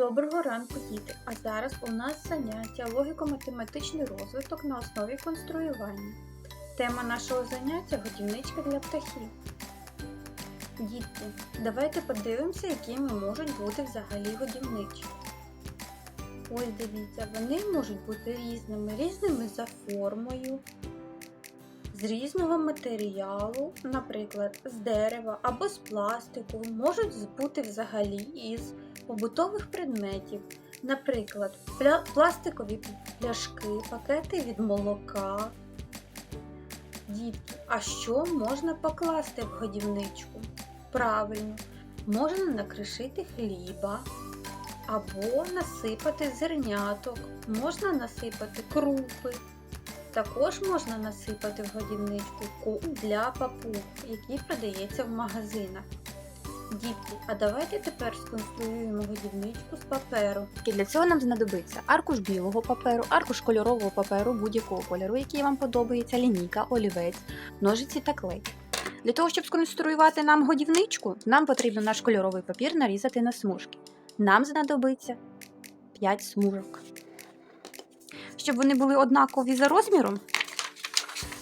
Доброго ранку, діти! А зараз у нас заняття логіко-математичний розвиток на основі конструювання. Тема нашого заняття годівничка для птахів. Дітки, давайте подивимося, якими можуть бути взагалі годівнички. Ось дивіться, вони можуть бути різними, різними за формою, з різного матеріалу, наприклад, з дерева або з пластику, можуть бути взагалі із побутових предметів, наприклад, пластикові пляшки, пакети від молока. Дітки, а що можна покласти в годівничку? Правильно, можна накришити хліба або насипати зерняток, можна насипати крупи. Також можна насипати в годівничку корм для папуг, який продається в магазинах. Дітки, а давайте тепер сконструюємо годівничку з паперу. І для цього нам знадобиться аркуш білого паперу, аркуш кольорового паперу будь-якого кольору, який вам подобається, лінійка, олівець, ножиці та клей. Для того, щоб сконструювати нам годівничку, нам потрібно наш кольоровий папір нарізати на смужки. Нам знадобиться 5 смужок. Щоб вони були однакові за розміром,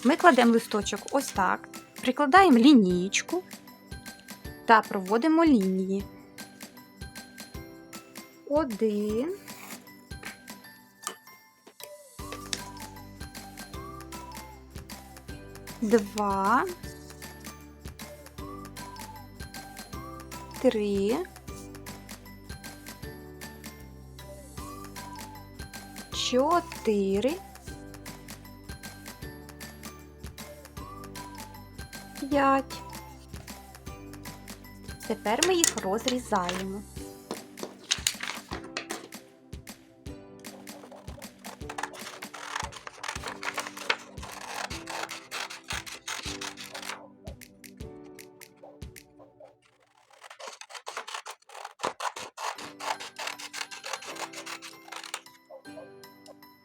ми кладемо листочок ось так, прикладаємо лінієчку та проводимо лінії. Один. Два. Три. Чотири. П'ять. Тепер ми їх розрізаємо.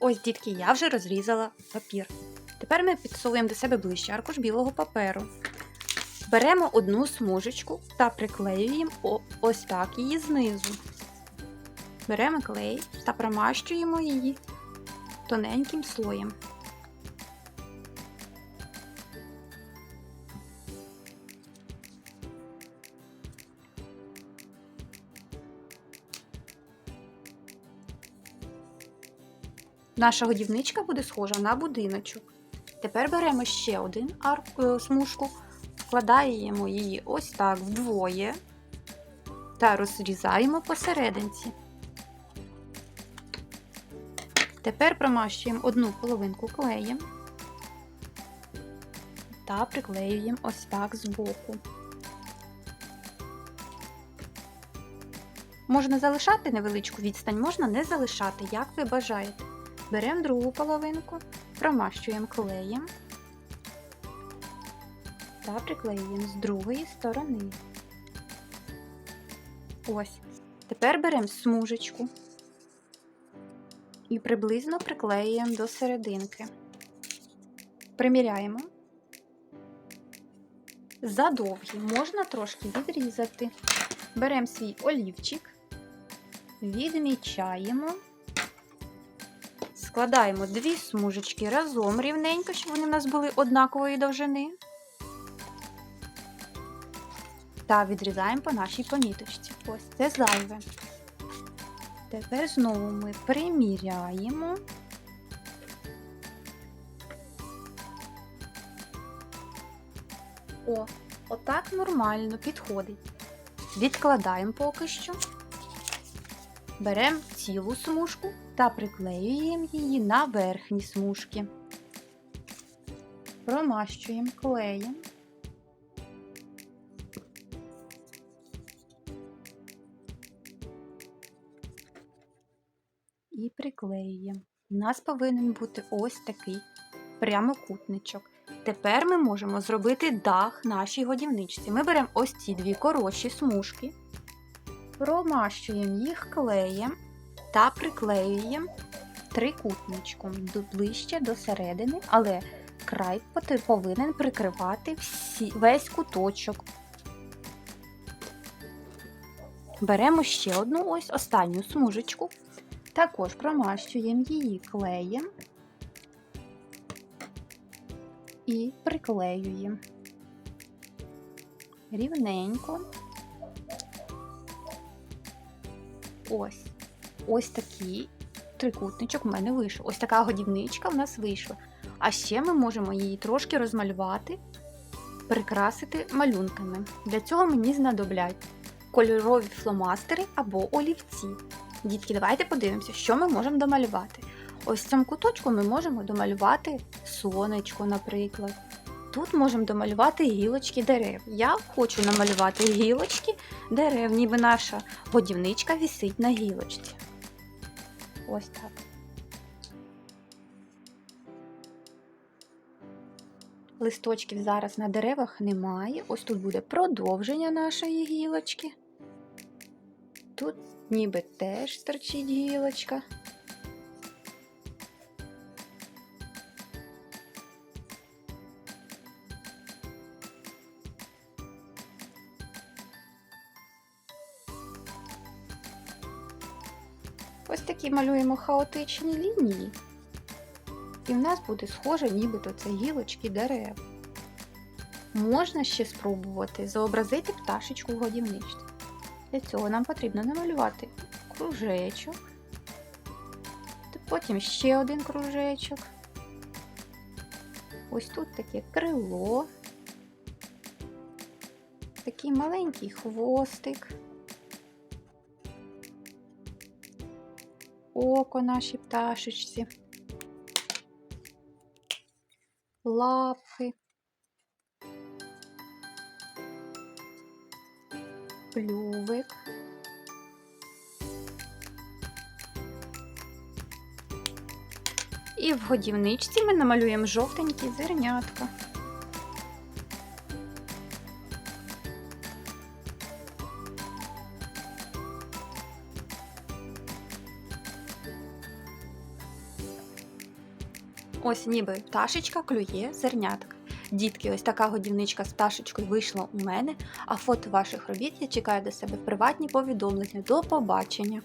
Ось, дітки, я вже розрізала папір. Тепер ми підсовуємо до себе ближче аркуш білого паперу. Беремо одну смужечку та приклеюємо ось так її знизу. Беремо клей та промащуємо її тоненьким слоєм. Наша годівничка буде схожа на будиночок. Тепер беремо ще один арк, е, смужку, вкладаємо її ось так вдвоє та розрізаємо посерединці. Тепер промащуємо одну половинку клеєм та приклеюємо ось так збоку. Можна залишати невеличку відстань, можна не залишати, як ви бажаєте. Беремо другу половинку, промащуємо клеєм та приклеюємо з другої сторони. Ось. Тепер беремо смужечку і приблизно приклеюємо до серединки. Приміряємо. Задовгі можна трошки відрізати. Беремо свій олівчик, відмічаємо. Складаємо дві смужечки разом рівненько, щоб вони в нас були однакової довжини. Та відрізаємо по нашій поміточці. Ось це зайве. Тепер знову ми приміряємо. О, отак нормально підходить. Відкладаємо поки що. Беремо цілу смужку та приклеюємо її на верхні смужки. Промащуємо клеєм. І приклеюємо. У нас повинен бути ось такий прямокутничок. Тепер ми можемо зробити дах нашій годівничці. Ми беремо ось ці дві коротші смужки, промащуємо їх клеєм та приклеюємо трикутничком ближче до середини, але край повинен прикривати всі, весь куточок. беремо ще одну ось останню смужечку. Також промащуємо її клеєм і приклеюємо рівненько. Ось. Ось такий трикутничок в мене вийшов. Ось така годівничка в нас вийшла. А ще ми можемо її трошки розмалювати, прикрасити малюнками. Для цього мені знадоблять кольорові фломастери або олівці. Дітки, давайте подивимося, що ми можемо домалювати. Ось в цьому куточку ми можемо домалювати сонечко, наприклад. Тут можемо домалювати гілочки дерев. Я хочу намалювати гілочки дерев, ніби наша годівничка вісить на гілочці. Ось так. Листочків зараз на деревах немає. Ось тут буде продовження нашої гілочки. Тут ніби теж стерчить гілочка. Ось такі малюємо хаотичні лінії. І в нас буде схоже, нібито це гілочки дерев. Можна ще спробувати зобразити пташечку в годівничці. Для цього нам потрібно намалювати кружечок, потім ще один кружечок. Ось тут таке крило, такий маленький хвостик, око нашій пташечці, лапки. клювик. І в годівничці ми намалюємо жовтенькі зернятка. Ось ніби пташечка клює зернятка. Дітки, ось така годівничка з пташечкою вийшла у мене, а фото ваших робіт я чекаю до себе в приватні повідомлення. До побачення!